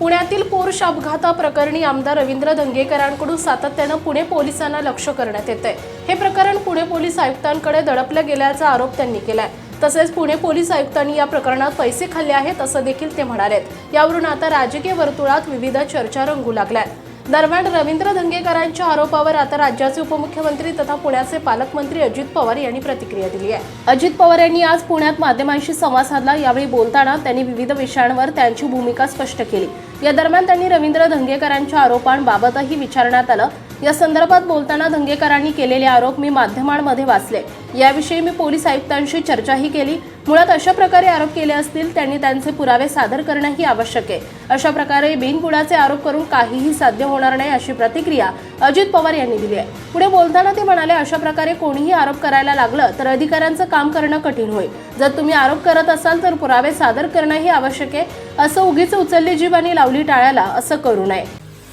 पुण्यातील पोर्श अपघाताप्रकरणी आमदार रवींद्र धंगेकरांकडून सातत्यानं पुणे पोलिसांना लक्ष करण्यात येते हे प्रकरण पुणे पोलीस आयुक्तांकडे दडपलं गेल्याचा आरोप त्यांनी केलाय. तसेच पुणे पोलीस आयुक्तांनी या प्रकरणात पैसे खाल्ले आहेत असं देखील ते म्हणालेत. यावरून आता राजकीय वर्तुळात विविध चर्चा रंगू लागल्यात. दरम्यान रवींद्र धंगेकरांच्या आरोपावर आता राज्याचे उपमुख्यमंत्री तथा पुण्याचे पालकमंत्री अजित पवार यांनी प्रतिक्रिया दिली आहे. अजित पवार यांनी आज पुण्यात माध्यमांशी संवाद साधला. यावेळी बोलताना त्यांनी विविध विषयांवर त्यांची भूमिका स्पष्ट केली. या दरम्यान त्यांनी रवींद्र धंगेकरांच्या आरोपांबाबतही विचारण्यात आलं. या संदर्भात बोलताना धंगेकरांनी केलेले आरोप मी माध्यमांमध्ये वाचले. याविषयी मी पोलीस आयुक्तांशी चर्चाही केली. मुळात अशा प्रकारे आरोप केले असतील त्यांनी त्यांचे पुरावे सादर करणंही आवश्यक आहे. अशा प्रकारे बिनबुडाचे आरोप करून काहीही साध्य होणार नाही अशी प्रतिक्रिया अजित पवार यांनी दिली आहे. पुढे बोलताना ते म्हणाले अशा प्रकारे कोणीही आरोप करायला लागलं तर अधिकाऱ्यांचं काम करणं कठीण होईल. जर तुम्ही आरोप करत असाल तर पुरावे सादर करणंही आवश्यक आहे. असं उगीच उचलली जीव आणि लावली टाळ्याला असं करू नये.